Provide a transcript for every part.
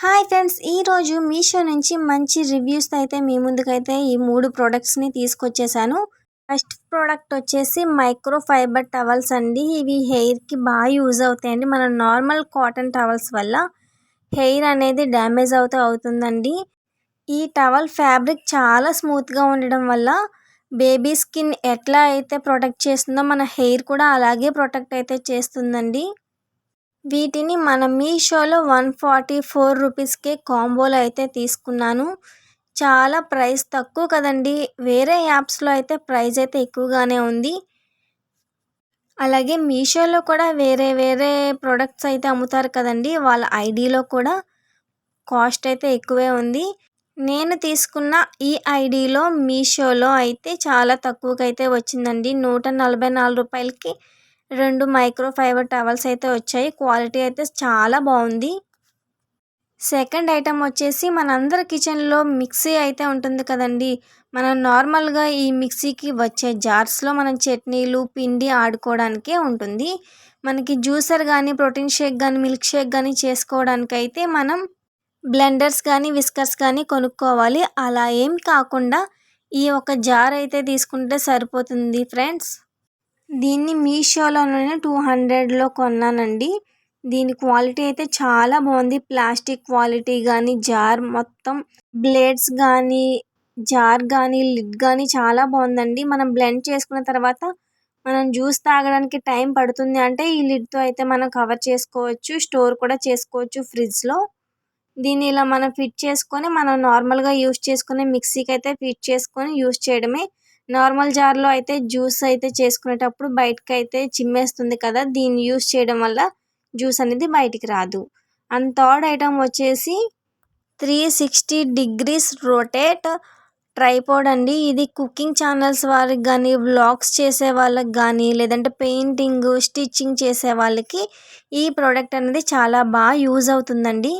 Hi friends ఈరోజు మీషో నుంచి మంచి రివ్యూస్ అయితే మీ ముందుకైతే ఈ మూడు ప్రోడక్ట్స్ని తీసుకొచ్చేసాను. ఫస్ట్ ప్రోడక్ట్ వచ్చేసి మైక్రో ఫైబర్ టవల్స్ అండి. ఇవి హెయిర్కి బాగా యూజ్ అవుతాయండి. మన నార్మల్ కాటన్ టవల్స్ వల్ల హెయిర్ అనేది డ్యామేజ్ అవుతూ అవుతుందండి. ఈ టవల్ ఫ్యాబ్రిక్ చాలా స్మూత్గా ఉండడం వల్ల బేబీ స్కిన్ ఎట్లా అయితే ప్రొటెక్ట్ చేస్తుందో మన హెయిర్ కూడా అలాగే ప్రొటెక్ట్ అయితే చేస్తుందండి. వీటిని మన మీషోలో వన్ ఫార్టీ ఫోర్ రూపీస్కే కాంబోలో అయితే తీసుకున్నాను. చాలా ప్రైస్ తక్కువ కదండి. వేరే యాప్స్లో అయితే ప్రైస్ అయితే ఎక్కువగానే ఉంది. అలాగే మీషోలో కూడా వేరే వేరే ప్రొడక్ట్స్ అయితే అమ్ముతారు కదండి. వాళ్ళ ఐడిలో కూడా కాస్ట్ అయితే ఎక్కువే ఉంది. నేను తీసుకున్న ఈ ఐడిలో మీషోలో అయితే చాలా తక్కువకైతే వచ్చిందండి. నూట నలభై నాలుగు రూపాయలకి రెండు మైక్రో ఫైబర్ టవల్స్ అయితే వచ్చాయి. క్వాలిటీ అయితే చాలా బాగుంది. సెకండ్ ఐటమ్ వచ్చేసి మనందరి కిచెన్లో మిక్సీ అయితే ఉంటుంది కదండి. మనం నార్మల్గా ఈ మిక్సీకి వచ్చే జార్స్లో మనం చట్నీలు పిండి ఆడుకోవడానికే ఉంటుంది. మనకి జ్యూసర్ కానీ ప్రోటీన్ షేక్ కానీ మిల్క్ షేక్ కానీ చేసుకోవడానికి అయితే మనం బ్లెండర్స్ కానీ విస్కర్స్ కానీ కొనుక్కోవాలి. అలా ఏం కాకుండా ఈ ఒక జార్ అయితే తీసుకుంటే సరిపోతుంది ఫ్రెండ్స్. దీన్ని మీషోలోనే టూ హండ్రెడ్లో కొన్నానండి. దీని క్వాలిటీ అయితే చాలా బాగుంది. ప్లాస్టిక్ క్వాలిటీ కానీ జార్ మొత్తం బ్లేడ్స్ కానీ జార్ కానీ లిడ్ కానీ చాలా బాగుందండి. మనం బ్లెండ్ చేసుకున్న తర్వాత మనం జ్యూస్ తాగడానికి టైం పడుతుంది అంటే ఈ లిడ్తో అయితే మనం కవర్ చేసుకోవచ్చు స్టోర్ కూడా చేసుకోవచ్చు ఫ్రిడ్జ్లో. దీన్ని ఇలా మనం ఫిట్ చేసుకొని మనం నార్మల్గా యూస్ చేసుకునే మిక్సీకి అయితే ఫిట్ చేసుకొని యూస్ చేయడమే నార్మల్ జార్లో అయితే జ్యూస్ అయితే చేసుకునేటప్పుడు బయటకు అయితే చిమ్మేస్తుంది కదా దీన్ని యూస్ చేయడం వల్ల జ్యూస్ అనేది బయటికి రాదు. అండ్ థర్డ్ ఐటమ్ వచ్చేసి three sixty degrees rotate tripod అండి. ఇది కుకింగ్ ఛానల్స్ వారికి కానీ వ్లాగ్స్ చేసే వాళ్ళకి కానీ లేదంటే పెయింటింగ్ స్టిచ్చింగ్ చేసే వాళ్ళకి ఈ ప్రోడక్ట్ అనేది చాలా బాగా యూజ్ అవుతుందండి.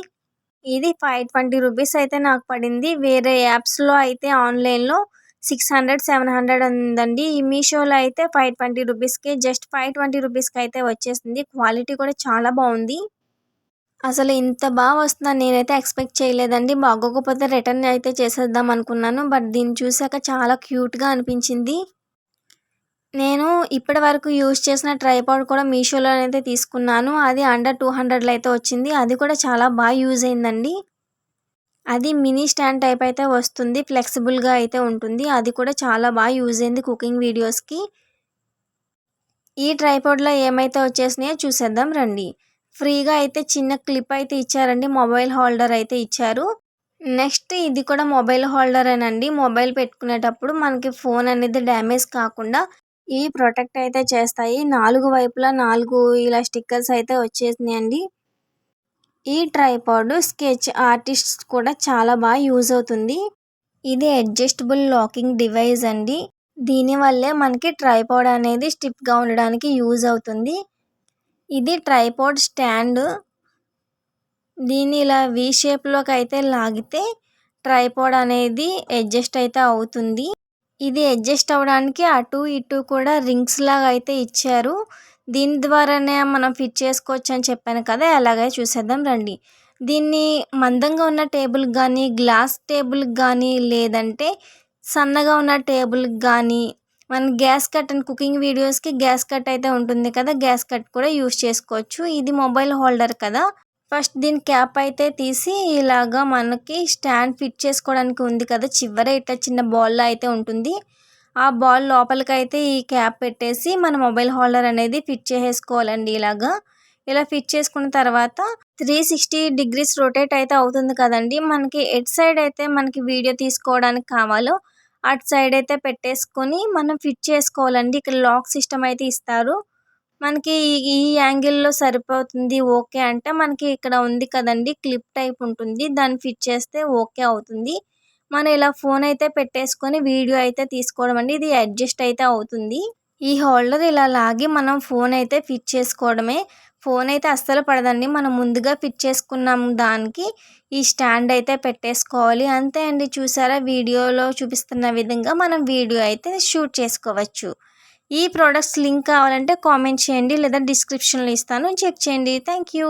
ఇది ఫైవ్ ట్వంటీ రూపీస్ అయితే నాకు పడింది. వేరే యాప్స్లో అయితే ఆన్లైన్లో సిక్స్ హండ్రెడ్ సెవెన్ హండ్రెడ్ ఉందండి. ఈ మీషోలో అయితే ఫైవ్ ట్వంటీ రూపీస్కి జస్ట్ ఫైవ్ ట్వంటీ రూపీస్కి అయితే వచ్చేసింది. క్వాలిటీ కూడా చాలా బాగుంది. అసలు ఇంత బాగా వస్తుందని నేనైతే ఎక్స్పెక్ట్ చేయలేదండి. బాగోకపోతే రిటర్న్ అయితే చేసేద్దాం అనుకున్నాను. బట్ దీన్ని చూసాక చాలా క్యూట్గా అనిపించింది. నేను ఇప్పటి వరకు యూజ్ చేసిన ట్రైపాడ్ కూడా మీషోలో అయితే తీసుకున్నాను. అది అండర్ టూ హండ్రెడ్లో అయితే వచ్చింది. అది కూడా చాలా బాగా యూజ్ అయిందండి. అది మినీ స్టాండ్ టైప్ అయితే వస్తుంది ఫ్లెక్సిబుల్గా అయితే ఉంటుంది. అది కూడా చాలా బాగా యూజ్ అయింది కుకింగ్ వీడియోస్కి. ఈ ట్రైపాడ్లో ఏమైతే వచ్చేసినాయో చూసేద్దాం రండి. ఫ్రీగా అయితే చిన్న క్లిప్ అయితే ఇచ్చారండి మొబైల్ హోల్డర్ అయితే ఇచ్చారు. నెక్స్ట్ ఇది కూడా మొబైల్ హోల్డరేనండి. మొబైల్ పెట్టుకునేటప్పుడు మనకి ఫోన్ అనేది డ్యామేజ్ కాకుండా ఈ ప్రొటెక్ట్ అయితే చేస్తాయి. నాలుగు వైపులా నాలుగు ఇలా స్టిక్కర్స్ అయితే వచ్చేసినాయండి. ఈ ట్రైపాడ్ స్కెచ్ ఆర్టిస్ట్ కూడా చాలా బాగా యూజ్ అవుతుంది. ఇది అడ్జస్టబుల్ లాకింగ్ డివైస్ అండి. దీనివల్లే మనకి ట్రైపాడ్ అనేది స్టిప్గా ఉండడానికి యూజ్ అవుతుంది. ఇది ట్రైపాడ్ స్టాండ్. దీన్ని ఇలా వి షేప్లోకి అయితే లాగితే ట్రైపాడ్ అనేది అడ్జస్ట్ అయితే అవుతుంది. ఇది అడ్జస్ట్ అవ్వడానికి అటు ఇటు కూడా రింగ్స్ లాగా అయితే ఇచ్చారు. దీని ద్వారానే మనం ఫిట్ చేసుకోవచ్చు అని చెప్పాను కదా అలాగే చూసేద్దాం రండి. దీన్ని మందంగా ఉన్న టేబుల్కి కానీ గ్లాస్ టేబుల్కి కానీ లేదంటే సన్నగా ఉన్న టేబుల్కి కానీ మన గ్యాస్ కట్ అండ్ కుకింగ్ వీడియోస్కి గ్యాస్ కట్ అయితే ఉంటుంది కదా గ్యాస్ కట్ కూడా యూస్ చేసుకోవచ్చు. ఇది మొబైల్ హోల్డర్ కదా. ఫస్ట్ దీని క్యాప్ అయితే తీసి ఇలాగా మనకి స్టాండ్ ఫిట్ చేసుకోవడానికి ఉంది కదా చివర ఇట్లా చిన్న బాల్లో అయితే ఉంటుంది. ఆ బాల్ లోపలికైతే ఈ క్యాప్ పెట్టేసి మన మొబైల్ హోల్డర్ అనేది ఫిట్ చేసేసుకోవాలండి ఇలాగా. ఇలా ఫిట్ చేసుకున్న తర్వాత త్రీ సిక్స్టీ డిగ్రీస్ రొటేట్ అయితే అవుతుంది కదండి. మనకి ఎట్ సైడ్ అయితే మనకి వీడియో తీసుకోవడానికి కావాలో అటు సైడ్ అయితే పెట్టేసుకొని మనం ఫిట్ చేసుకోవాలండి. ఇక్కడ లాక్ సిస్టమ్ అయితే ఇస్తారు. మనకి ఈ యాంగిల్లో సరిపోతుంది ఓకే అంటే మనకి ఇక్కడ ఉంది కదండి. క్లిప్ టైప్ ఉంటుంది. దాన్ని ఫిట్ చేస్తే ఓకే అవుతుంది. మనం ఇలా ఫోన్ అయితే పెట్టేసుకొని వీడియో అయితే తీసుకోవడం అండి. ఇది అడ్జస్ట్ అయితే అవుతుంది. ఈ హోల్డర్ ఇలా లాగి మనం ఫోన్ అయితే ఫిట్ చేసుకోవడమే. ఫోన్ అయితే అస్సలు పడదండి. మనం ముందుగా ఫిట్ చేసుకున్నాం దానికి ఈ స్టాండ్ అయితే పెట్టేసుకోవాలి. అంతే అండి. చూసారా? వీడియోలో చూపిస్తున్న విధంగా మనం వీడియో అయితే షూట్ చేసుకోవచ్చు. ఈ ప్రోడక్ట్స్ లింక్ కావాలంటే కామెంట్ చేయండి. లేదా డిస్క్రిప్షన్లో ఇస్తాను. చెక్ చేయండి. Thank you